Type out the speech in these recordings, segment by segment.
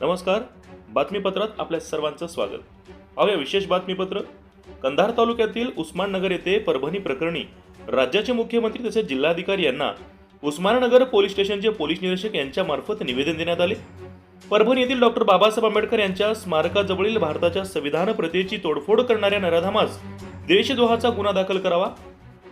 नमस्कार बातमीपत्रात आपल्या सर्वांचं स्वागत. पाहूया विशेष बातमीपत्र. कंधार तालुक्यातील उस्माननगर येथे परभणी प्रकरणी राज्याचे मुख्यमंत्री तसेच जिल्हाधिकारी यांना उस्माननगर पोलीस स्टेशनचे पोलीस निरीक्षक यांच्यामार्फत निवेदन देण्यात आले. परभणी येथील डॉक्टर बाबासाहेब आंबेडकर यांच्या स्मारकाजवळील भारताच्या संविधान प्रथेची तोडफोड करणाऱ्या नराधामास देशद्रोहाचा गुन्हा दाखल करावा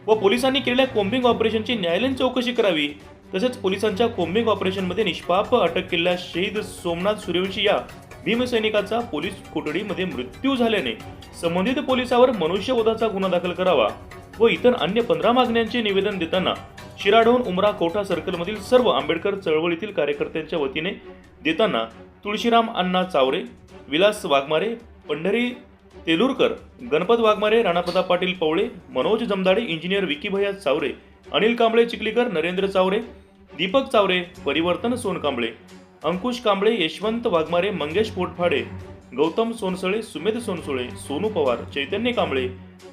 व पोलिसांनी केलेल्या कोम्बिंग ऑपरेशनची न्यायालयीन चौकशी करावी तसेच पोलिसांच्या कोम्बिंग ऑपरेशनमध्ये निष्पाप अटक केलेल्या शहीद सोमनाथ सूर्यवंशी या भीमसैनिकाचा पोलीस कोठडीमध्ये मृत्यू झाल्याने संबंधित पोलिसावर मनुष्यवधाचा गुन्हा दाखल करावा व इतर अन्य पंधरा मागण्यांचे निवेदन देताना शिराढोण उमरा कोठा सर्कलमधील सर्व आंबेडकर चळवळीतील कार्यकर्त्यांच्या वतीने देताना तुळशीराम अण्णा चावरे विलास वाघमारे पंढरी तेलुरकर गणपत वाघमारे राणाप्रताप पाटील पवळे मनोज जमदाडे इंजिनियर विकी भैया चावरे अनिल कांबळे चिखलीकर नरेंद्र चावरे दीपक चावरे परिवर्तन सोनकांबळे अंकुश कांबळे यशवंत वाघमारे मंगेश पोटफाडे गौतम सोनसळे सुमेध सोनसुळे सोनू पवार चैतन्य कांबळे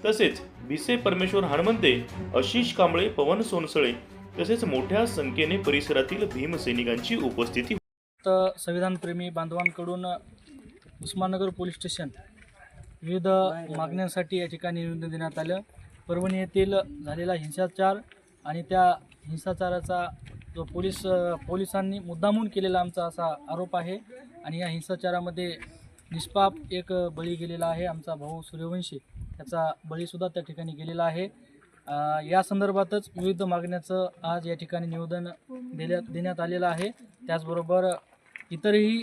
तसेच भिसे परमेश्वर हणमंते आशिष कांबळे पवन सोनसळे तसेच मोठ्या संख्येने परिसरातील भीमसैनिकांची उपस्थिती संविधानप्रेमी बांधवांकडून उस्माननगर पोलीस स्टेशन विविध मागण्यांसाठी या ठिकाणी निवेदन देण्यात आलं. परभणी येथील झालेला हिंसाचार आणि त्या हिंसाचाराचा जो पोलीस पोलिसांनी मुद्दामून केलेला आमचा असा आरोप आहे आणि या हिंसाचारामध्ये निष्पाप एक बळी गेलेला आहे आमचा भाऊ सूर्यवंशी. त्याचा बळीसुद्धा त्या ठिकाणी गेलेला आहे. या संदर्भातच विविध मागण्याचं आज या ठिकाणी निवेदन देण्यात देण्यात आलेलं आहे. त्याचबरोबर इतरही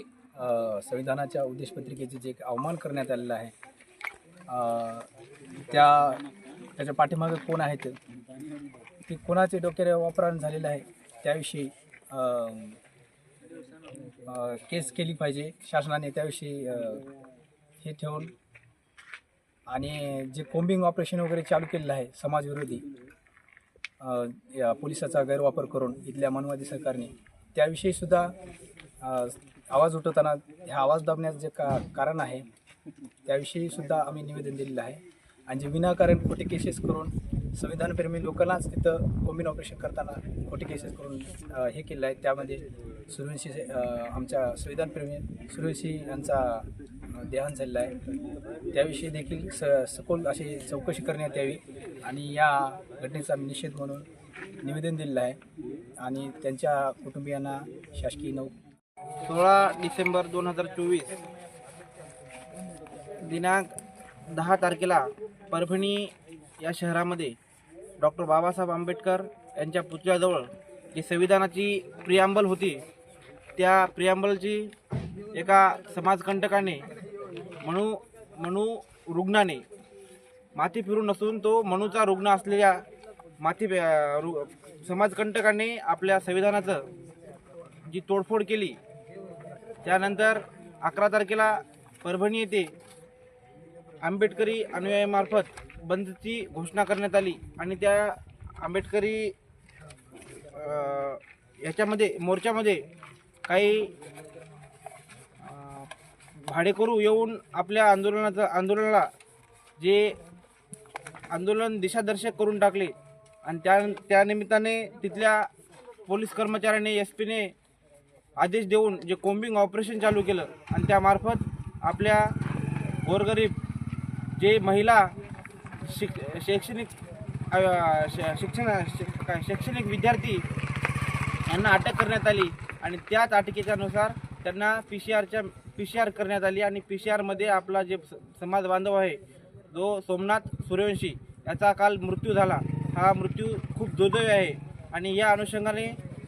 संविधानाच्या उद्देशपत्रिकेचे जे एक अवमान करण्यात आलेलं आहे त्या त्याच्या पाठीमागे कोण आहेत ते? कोणाचे डोक्याला वापरान झालेलं आहे? त्याविषयी केस केली पाहिजे शासनाने त्याविषयी हे ठेवून. आणि जे कोम्बिंग ऑपरेशन वगैरे चालू केलेलं आहे समाजविरोधी या पोलिसाचा गैरवापर करून इथल्या मनवादी सरकारने त्याविषयीसुद्धा आवाज उठवताना ह्या आवाज दाबण्याचं जे का कारण आहे त्याविषयी सुद्धा आम्ही निवेदन दिलेलं आहे. आणि जे विनाकारण खोटे केसेस करून संविधानप्रेमी लोकांनाच तिथं कोमिन ऑपरेशन करताना खोटे केसेस करून हे केलेलं आहे. त्यामध्ये सूर्यवंशी आमच्या संविधानप्रेमी सूर्यवंशी यांचा देहांत झालेला आहे. त्याविषयी देखील स सखोल अशी चौकशी करण्यात यावी. आणि या घटनेचा आम्ही निषेध म्हणून निवेदन दिलेलं आहे. आणि त्यांच्या कुटुंबियांना शासकीय नौ सोळा डिसेंबर दोन हजार चोवीस दिनांक दहा तारखेला परभणी या शहरामध्ये डॉक्टर बाबासाहेब आंबेडकर यांच्या पुतळ्याजवळ जी संविधानाची प्रियांबल होती त्या प्रियांबलची एका समाजकंटकाने म्हणू मनू रुग्णाने माथी फिरून नसून तो मनूचा रुग्ण असलेल्या माथी रु समाजकंटकाने आपल्या संविधानाचं जी तोडफोड केली त्यानंतर अकरा तारखेला परभणी येथे आंबेडकरी अनुयायामार्फत बंदची घोषणा करण्यात आली आणि त्या आंबेडकरी याच्यामध्ये मोर्चामध्ये काही भाडेकरू येऊन आपल्या आंदोलनाचं आंदोलनाला जे आंदोलन दिशादर्शक करून टाकले आणि त्या त्यानिमित्ताने तिथल्या पोलीस कर्मचाऱ्याने एस पीने आदेश देऊन जे कोम्बिंग ऑपरेशन चालू केलं आणि त्यामार्फत आपल्या गोरगरीब जे महिला शिक शैक्षणिक श- शिक्षण शैक्षणिक विद्यार्थी यांना अटक करण्यात आली आणि त्याच अटकेच्यानुसार त्यांना पी सी आरच्या पी सी आर करण्यात आली आणि पी सी आरमध्ये आपला जे स- समाज बांधव आहे जो सोमनाथ सूर्यवंशी याचा काल मृत्यू झाला. हा मृत्यू खूप दुर्दैवी आहे आणि या अनुषंगाने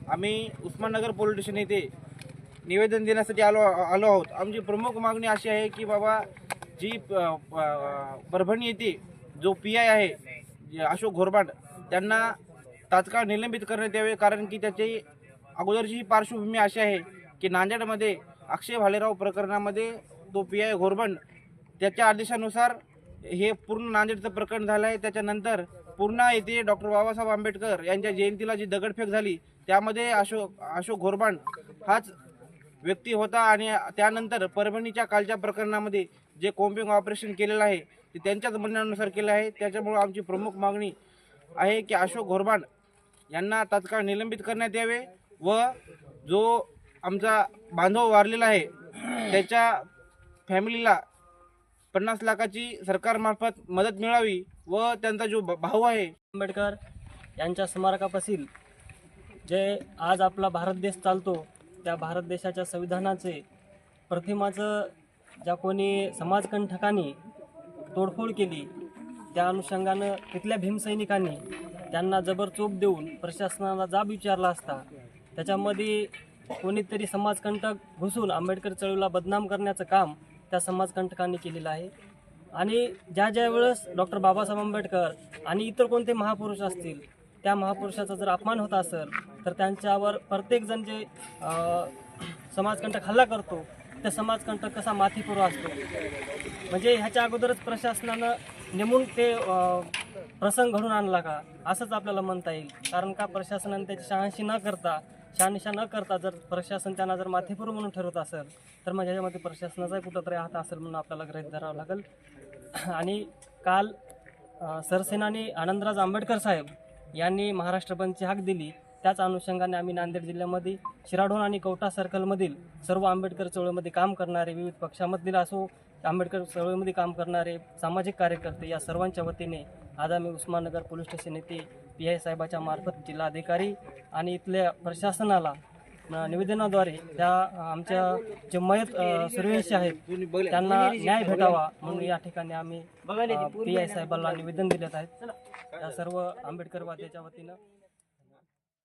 आम्ही उस्माननगर पोलीस स्टेशन येथे निवेदन देण्यासाठी आलो आलो आहोत. आमची प्रमुख मागणी अशी आहे की बाबा जी प- प- परभणी येथे जो पी आय आहे अशोक घोरबाड त्यांना तात्काळ निलंबित करण्यात यावे कारण की त्याची अगोदरची ही पार्श्वभूमी अशी आहे की नांदेडमध्ये अक्षय भालेराव प्रकरणामध्ये तो पी आय घोरबंड त्याच्या आदेशानुसार हे पूर्ण नांदेडचं प्रकरण झालं आहे. त्याच्यानंतर पूर्णा येथे डॉक्टर बाबासाहेब आंबेडकर यांच्या जयंतीला जी दगडफेक झाली त्यामध्ये अशोक अशोक घोरबांड हाच व्यक्ती होता आणि त्यानंतर परभणीच्या कालच्या प्रकरणामध्ये जे कोम्बिंग ऑपरेशन केलेलं आहे ते त्यांच्याच म्हणण्यानुसार केलं आहे. त्याच्यामुळं आमची प्रमुख मागणी आहे की अशोक घोरबान यांना तात्काळ निलंबित करण्यात यावे व जो आमचा बांधव वारलेला आहे त्याच्या फॅमिलीला पन्नास लाखाची सरकारमार्फत मदत मिळावी व त्यांचा जो भाऊ आहे. आंबेडकर यांच्या स्मारकापासून जे आज आपला भारत देश चालतो त्या भारत देशाच्या संविधानाचे प्रतिमाचं ज्या कोणी समाजकंठकांनी तोडफोड केली त्या अनुषंगानं तिथल्या भीमसैनिकांनी त्यांना जबर चोप देऊन प्रशासनाला जाब विचारला असता त्याच्यामध्ये कोणीतरी समाजकंटक घुसून आंबेडकर चळवळीला बदनाम करण्याचं काम त्या समाजकंटकांनी केलेलं आहे. आणि ज्या ज्या वेळेस डॉक्टर बाबासाहेब आंबेडकर आणि इतर कोणते महापुरुष असतील त्या महापुरुषाचा जर अपमान होत असेल तर त्यांच्यावर प्रत्येकजण जे समाजकंटक हल्ला करतो तर समाजकंटक कसा माथीपुरो असतो? म्हणजे ह्याच्या अगोदरच प्रशासनानं नेमून ते प्रसंग घडून आणला का? असंच आपल्याला म्हणता येईल. कारण का प्रशासनाने त्याची शहानिशा न करता शहानिशा न करता जर प्रशासन त्यांना जर माथेपूर म्हणून ठरवत असेल तर मग ह्याच्यामध्ये प्रशासनाचाही कुठंतरी हात असेल म्हणून आपल्याला ग्रहित धरावं लागेल. आणि काल सरसेनानी आनंदराज आंबेडकर साहेब यांनी महाराष्ट्र बंदची हाक दिली. त्याच अनुषंगाने आम्ही नांदेड जिल्ह्यामध्ये शिराढोण आणि कवटा सर्कलमधील सर्व आंबेडकर चळवळीमध्ये काम करणारे विविध पक्षामधील असो आंबेडकर चळवळीमध्ये काम करणारे सामाजिक कार्यकर्ते या सर्वांच्या वतीने आज आम्ही उस्माननगर पोलीस स्टेशन येथे पी आय साहेबाच्या मार्फत जिल्हाधिकारी आणि इथल्या प्रशासनाला निवेदनाद्वारे त्या आमच्या जे मयत सर्वेशी आहेत त्यांना न्याय भेटावा म्हणून या ठिकाणी आम्ही पी आय साहेबांना निवेदन दिलेत आहेत त्या सर्व आंबेडकरवाद्याच्या वतीनं